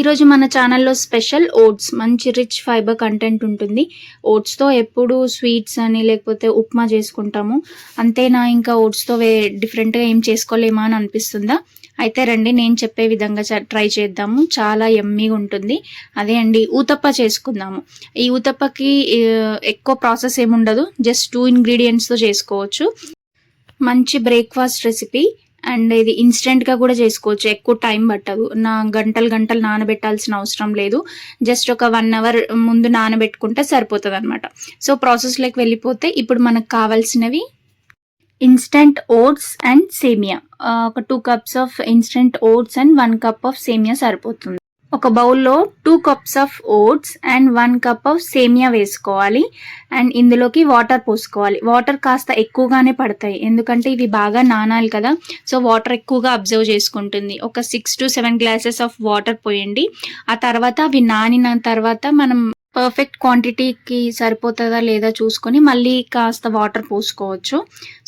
ఈరోజు మన ఛానల్లో స్పెషల్ ఓట్స్ మంచి రిచ్ ఫైబర్ కంటెంట్ ఉంటుంది. ఓట్స్తో ఎప్పుడు స్వీట్స్ అని లేకపోతే ఉప్మా చేసుకుంటాము. అంతేనా ఇంకా ఓట్స్తో వే డిఫరెంట్గా ఏం చేసుకోలేమా అని అనిపిస్తుందా? అయితే రండి నేను చెప్పే విధంగా ట్రై చేద్దాము. చాలా ఎమ్మీగా ఉంటుంది. అదే అండి ఊతప్ప చేసుకుందాము. ఈ ఊతప్పకి ఎక్కువ ప్రాసెస్ ఏముండదు. జస్ట్ టూ ఇంగ్రీడియంట్స్తో చేసుకోవచ్చు. మంచి బ్రేక్ఫాస్ట్ రెసిపీ. అండ్ ఇది ఇన్స్టెంట్గా కూడా చేసుకోవచ్చు. ఎక్కువ టైం పట్టదు. నా గంటలు గంటలు నానబెట్టాల్సిన అవసరం లేదు. జస్ట్ ఒక వన్ అవర్ ముందు నానబెట్టుకుంటే సరిపోతుంది అనమాట సో ప్రాసెస్లోకి వెళ్ళిపోతే ఇప్పుడు మనకు కావాల్సినవి ఇన్స్టెంట్ ఓట్స్ అండ్ సేమియా ఒక two cups of instant oats and one cup of సేమియా సరిపోతుంది. ఒక బౌల్లో two cups of oats and one cup of సేమియా వేసుకోవాలి. అండ్ ఇందులోకి వాటర్ పోసుకోవాలి. వాటర్ కాస్త ఎక్కువగానే పడతాయి. ఎందుకంటే ఇవి బాగా నానాలి కదా. సో వాటర్ ఎక్కువగా అబ్జర్వ్ చేసుకుంటుంది. ఒక six to seven glasses of water పోయండి. ఆ తర్వాత అవి నానిన తర్వాత మనం పర్ఫెక్ట్ క్వాంటిటీకి సరిపోతుందా లేదా చూసుకొని మళ్ళీ కాస్త వాటర్ పోసుకోవచ్చు.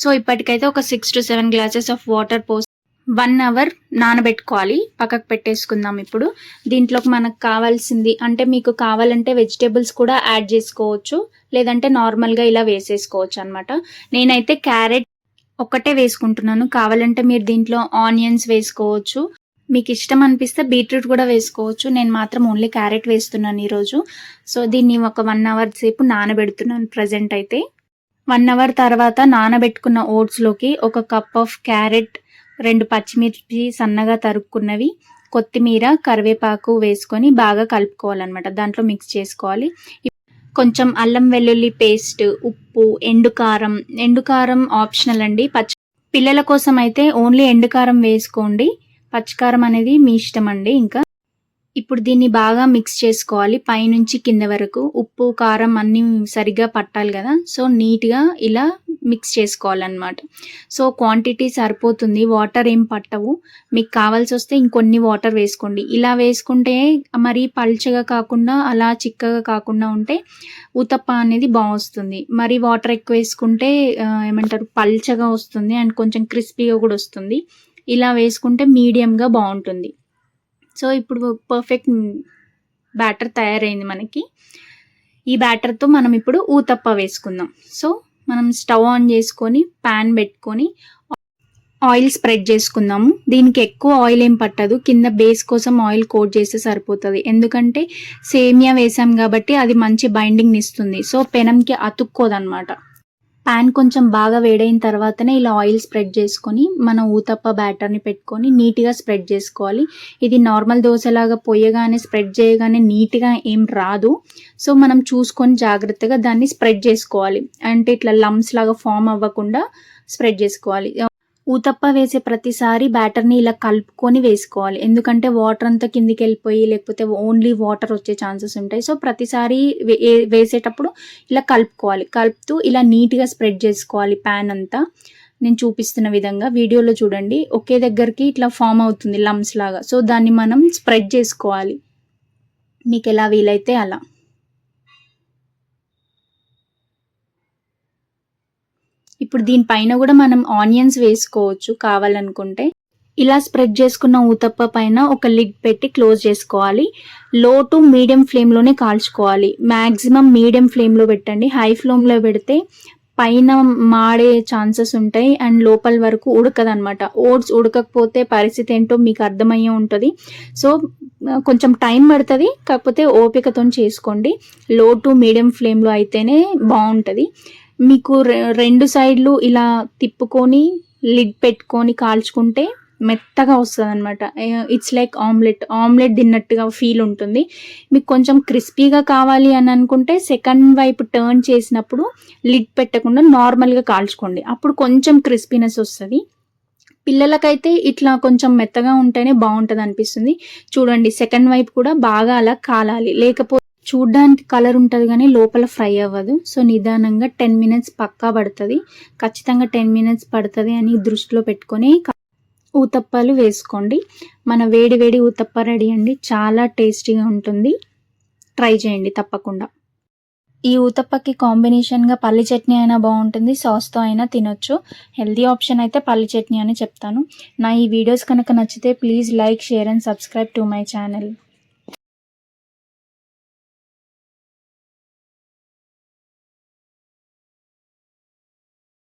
సో ఇప్పటికైతే ఒక six to seven glasses of water పోసి వన్ అవర్ నానబెట్టుకోవాలి. పక్కకు పెట్టేసుకుందాం ఇప్పుడు. దీంట్లోకి మనకు కావాల్సింది అంటే మీకు కావాలంటే వెజిటేబుల్స్ కూడా యాడ్ చేసుకోవచ్చు. లేదంటే నార్మల్గా ఇలా వేసేసుకోవచ్చు అనమాట నేనైతే క్యారెట్ ఒక్కటే వేసుకుంటున్నాను. కావాలంటే మీరు దీంట్లో ఆనియన్స్ వేసుకోవచ్చు. మీకు ఇష్టం అనిపిస్తే బీట్రూట్ కూడా వేసుకోవచ్చు. నేను మాత్రం ఓన్లీ క్యారెట్ వేస్తున్నాను ఈరోజు. సో దీన్ని ఒక వన్ అవర్ సేపు నానబెడుతున్నాను ప్రజెంట్ అయితే. వన్ అవర్ తర్వాత నానబెట్టుకున్న ఓట్స్లోకి ఒక కప్ ఆఫ్ క్యారెట్ రెండు పచ్చిమిర్చి సన్నగా తరుక్కున్నవి కొత్తిమీర కరివేపాకు వేసుకొని బాగా కలుపుకోవాలన్నమాట. దాంట్లో మిక్స్ చేసుకోవాలి. కొంచెం అల్లం వెల్లుల్లి పేస్ట్ ఉప్పు ఎండుకారం ఎండుకారం ఆప్షనల్ అండి. పచ్చి పిల్లల కోసం అయితే ఓన్లీ ఎండుకారం వేసుకోండి. పచ్చికారం అనేది మీ ఇష్టం అండి. ఇంకా ఇప్పుడు దీన్ని బాగా మిక్స్ చేసుకోవాలి. పైనుంచి కింద వరకు ఉప్పు కారం అన్నీ సరిగ్గా పట్టాలి కదా. సో నీట్గా ఇలా మిక్స్ చేసుకోవాలన్నమాట. సో క్వాంటిటీ సరిపోతుంది. వాటర్ ఏం పట్టవు. మీకు కావాల్సి వస్తే ఇంకొన్ని వాటర్ వేసుకోండి. ఇలా వేసుకుంటే మరి పల్చగా కాకుండా అలా చిక్కగా కాకుండా ఉంటే ఉతప్ప అనేది బాగొస్తుంది. మరి వాటర్ ఎక్కువ వేసుకుంటే ఏమంటారు పల్చగా వస్తుంది. అండ్ కొంచెం క్రిస్పీగా కూడా వస్తుంది. ఇలా వేసుకుంటే మీడియంగా బాగుంటుంది. సో ఇప్పుడు పర్ఫెక్ట్ బ్యాటర్ తయారైంది మనకి. ఈ బ్యాటర్తో మనం ఇప్పుడు ఊతప్ప వేసుకుందాం. సో మనం స్టవ్ ఆన్ చేసుకొని ప్యాన్ పెట్టుకొని ఆయిల్ స్ప్రెడ్ చేసుకుందాము. దీనికి ఎక్కువ ఆయిల్ ఏం పట్టదు. కింద బేస్ కోసం ఆయిల్ కోట్ చేస్తే సరిపోతుంది. ఎందుకంటే సేమియా వేసాం కాబట్టి అది మంచి బైండింగ్ ఇస్తుంది. సో పెనంకి అతుక్కోదనమాట ప్యాన్ కొంచెం బాగా వేడైన తర్వాతనే ఇలా ఆయిల్ స్ప్రెడ్ చేసుకొని మన ఊతప్ప బ్యాటర్ని పెట్టుకొని నీట్గా స్ప్రెడ్ చేసుకోవాలి. ఇది నార్మల్ దోశలాగా పొయ్యగానే స్ప్రెడ్ చేయగానే నీట్గా ఏం రాదు. సో మనం చూసుకొని జాగ్రత్తగా దాన్ని స్ప్రెడ్ చేసుకోవాలి. అంటే ఇట్లా లమ్స్ లాగా ఫామ్ అవ్వకుండా స్ప్రెడ్ చేసుకోవాలి. ఊతప్ప వేసే ప్రతిసారి బ్యాటర్ని ఇలా కలుపుకొని వేసుకోవాలి. ఎందుకంటే వాటర్ అంతా కిందికి వెళ్ళిపోయి లేకపోతే ఓన్లీ వాటర్ వచ్చే ఛాన్సెస్ ఉంటాయి. సో ప్రతిసారి వేసేటప్పుడు ఇలా కలుపుకోవాలి. కలుపుతూ ఇలా నీట్గా స్ప్రెడ్ చేసుకోవాలి ప్యాన్ అంతా. నేను చూపిస్తున్న విధంగా వీడియోలో చూడండి. ఒకే దగ్గరికి ఇట్లా ఫామ్ అవుతుంది లమ్స్ లాగా. సో దాన్ని మనం స్ప్రెడ్ చేసుకోవాలి. మీకు ఎలా వీలైతే అలా. ఇప్పుడు దీనిపైన కూడా మనం ఆనియన్స్ వేసుకోవచ్చు కావాలనుకుంటే. ఇలా స్ప్రెడ్ చేసుకున్న ఊతప్ప పైన ఒక లిడ్ పెట్టి క్లోజ్ చేసుకోవాలి. లో టు మీడియం ఫ్లేమ్లోనే కాల్చుకోవాలి. మ్యాక్సిమం మీడియం ఫ్లేమ్లో పెట్టండి. హై ఫ్లేమ్లో పెడితే పైన మాడే ఛాన్సెస్ ఉంటాయి. అండ్ లోపల వరకు ఉడకదనమాట ఓట్స్ ఉడకకపోతే పరిస్థితి ఏంటో మీకు అర్థమయ్యే ఉంటుంది. సో కొంచెం టైం పడుతుంది. కాకపోతే ఓపికతో చేసుకోండి. లో టు మీడియం ఫ్లేమ్లో అయితేనే బాగుంటుంది. మీకు రెండు సైడ్లు ఇలా తిప్పుకొని లిడ్ పెట్టుకొని కాల్చుకుంటే మెత్తగా వస్తుంది అనమాట ఇట్స్ లైక్ ఆమ్లెట్ ఆమ్లెట్ తిన్నట్టుగా ఫీల్ ఉంటుంది. మీకు కొంచెం క్రిస్పీగా కావాలి అని అనుకుంటే సెకండ్ వైపు టర్న్ చేసినప్పుడు లిడ్ పెట్టకుండా నార్మల్గా కాల్చుకోండి. అప్పుడు కొంచెం క్రిస్పీనెస్ వస్తుంది. పిల్లలకైతే ఇట్లా కొంచెం మెత్తగా ఉంటేనే బాగుంటుంది అనిపిస్తుంది చూడండి సెకండ్ వైపు కూడా బాగా అలా కాలాలి. లేకపోతే చూడ్డానికి కలర్ ఉంటుంది కానీ లోపల ఫ్రై అవ్వదు. సో నిదానంగా టెన్ మినిట్స్ పక్కా పడుతుంది. ఖచ్చితంగా టెన్ మినిట్స్ పడుతుంది అని దృష్టిలో పెట్టుకొని ఊతప్పాలు వేసుకోండి. మన వేడి వేడి ఊతప్ప రెడీ అండి. చాలా టేస్టీగా ఉంటుంది. ట్రై చేయండి తప్పకుండా. ఈ ఊతప్పకి కాంబినేషన్గా పల్లి చట్నీ అయినా బాగుంటుంది. సాస్తో అయినా తినొచ్చు. హెల్దీ ఆప్షన్ అయితే పల్లి చట్నీ అని చెప్తాను. నా ఈ వీడియోస్ కనుక నచ్చితే please like share and subscribe to my channel.